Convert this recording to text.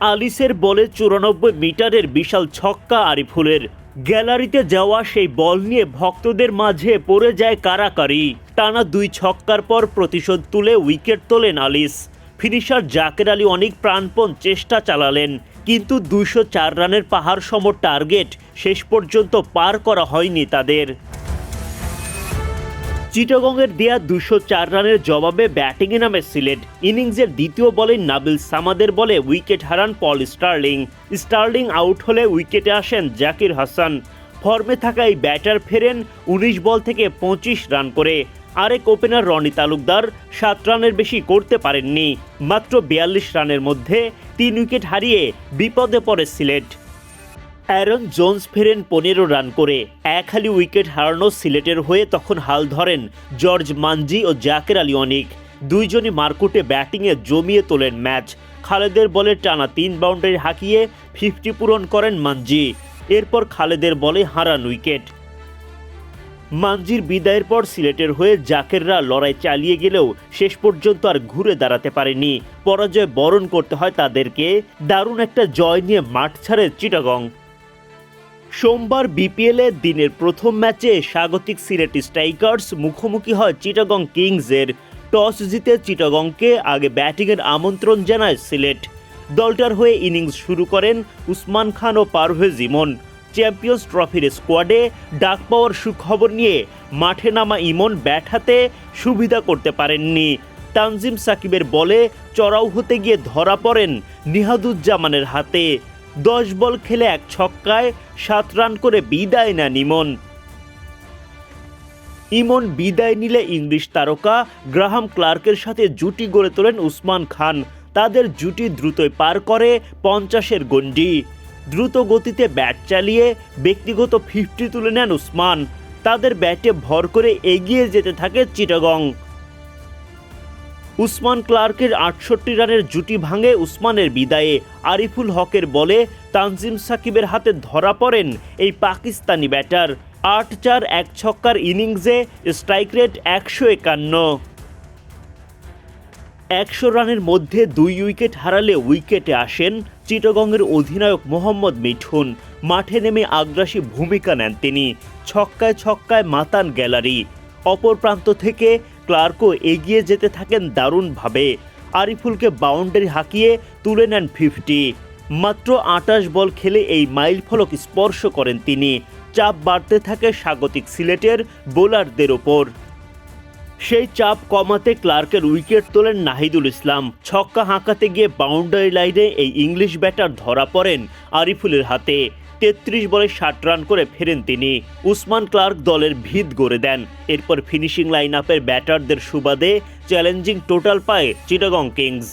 আলিসের বলে চুরানব্বই মিটারের বিশাল ছক্কা আরিফুলের। গ্যালারিতে যাওয়া সেই বল নিয়ে ভক্তদের মাঝে পড়ে যায় কারাকারি। টানা দুই ছক্কার পর প্রতিশোধ তুলে উইকেট তোলেন আলিস। ফিনিশার জাকের আলী অনেক প্রাণপণ চেষ্টা চালালেন, কিন্তু দুইশো চার রানের পাহাড় সম টার্গেট শেষ পর্যন্ত পার করা হয়নি তাদের। চিটাগংয়ের দেয়া দুশো চার রানের জবাবে ব্যাটিংয়ে নামে সিলেট। ইনিংসের দ্বিতীয় বলে নাবিল সামাদের বলে উইকেট হারান পল স্টার্লিং। স্টার্লিং আউট হলে উইকেটে আসেন জাকির হাসান। ফর্মে থাকা এই ব্যাটার ফেরেন উনিশ বল থেকে পঁচিশ রান করে। আরেক ওপেনার রনি তালুকদার সাত রানের বেশি করতে পারেননি। মাত্র বিয়াল্লিশ রানের মধ্যে তিন উইকেট হারিয়ে বিপদে পড়ে সিলেট। অ্যারন জোন্স ফেরেন পনেরো রান করে। এক হালি উইকেট হারানো সিলেটের হয়ে তখন হাল ধরেন জর্জ মানজি ও জাকের আলী অনিক। দুইজনই মার্কুটে ব্যাটিংয়ে জমিয়ে তোলেন ম্যাচ। খালেদের বলে টানা তিন বাউন্ডারি হাঁকিয়ে ফিফটি পূরণ করেন মানজি এরপর খালেদের বলে হারান উইকেট। মানজির বিদায়ের পর সিলেটের হয়ে জাকেররা লড়াই চালিয়ে গেলেও শেষ পর্যন্ত আর ঘুরে দাঁড়াতে পারেনি। পরাজয় বরণ করতে হয় তাদেরকে। দারুণ একটা জয় নিয়ে মাঠ ছাড়ে চিটাগং। সোমবার বিপিএল এর দিনের প্রথম ম্যাচে স্বাগতিক সিলেট স্ট্রাইকার্স মুখোমুখি হয় চিটাগং কিংসের। টস জিতে চিটাগংকে আগে ব্যাটিংয়ের আমন্ত্রণ জানায় সিলেট। দলটার হয়ে ইনিংস শুরু করেন উসমান খান ও পারভেজ ইমন। চ্যাম্পিয়ন্স ট্রফির স্কোয়াডে ডাক পাওয়ার সুখবর নিয়ে মাঠে নামা ইমন ব্যাট হাতে সুবিধা করতে পারেননি। তানজিম সাকিবের বলে চড়াও হতে গিয়ে ধরা পড়েন নিহাদুজ্জামানের হাতে। দশ বল খেলে এক ছক্কায় সাত রান করে বিদায় নেন ইমন। ইমন বিদায় নিলে ইংলিশ তারকা গ্রাহাম ক্লার্কের সাথে জুটি গড়ে তোলেন উসমান খান। তাদের জুটি দ্রুতই পার করে পঞ্চাশের গণ্ডি। দ্রুত গতিতে ব্যাট চালিয়ে ব্যক্তিগত ফিফটি তুলে নেন উসমান। তাদের ব্যাটে ভর করে এগিয়ে যেতে থাকে চিটাগং। উসমান ক্লার্কের আটষট্টি রানের জুটি ভাঙে উসমানের বিদায়ে আরিফুল হকের বলে তানজিম সাকিবের হাতে ধরা পড়েন এই পাকিস্তানি ব্যাটার। আট চার, এক ছক্কার ইনিংসে স্ট্রাইক রেট একশো একান্ন। একশো রানের মধ্যে দুই উইকেট হারালে উইকেটে আসেন চিটাগংয়ের অধিনায়ক মোহাম্মদ মিঠুন। মাঠে নেমে আগ্রাসী ভূমিকা নেন তিনি। ছক্কায় ছক্কায় মাতান গ্যালারি। অপর প্রান্ত থেকে ক্লার্কও এগিয়ে যেতে থাকেন দারুণভাবে। আরিফুলকে বাউন্ডারি হাঁকিয়ে তুলে নেন ফিফটি। মাত্র আটাশ বল খেলে এই মাইল ফলক স্পর্শ করেন তিনি। চাপ বাড়তে থাকে স্বাগতিক সিলেটের বোলারদের ওপর। সেই চাপ কমাতে ক্লার্কের উইকেট তোলেন নাহিদুল ইসলাম। ছক্কা হাঁকাতে গিয়ে বাউন্ডারি লাইনে এই ইংলিশ ব্যাটার ধরা পড়েন আরিফুলের হাতে। তেত্রিশ বলে ষাট রান করে ফেরেন তিনি। উসমান ক্লার্ক দলের ভিত গড়ে দেন। এরপর ফিনিশিং লাইন আপের ব্যাটারদের সুবাদে চ্যালেঞ্জিং টোটাল পায় চিটাগং কিংস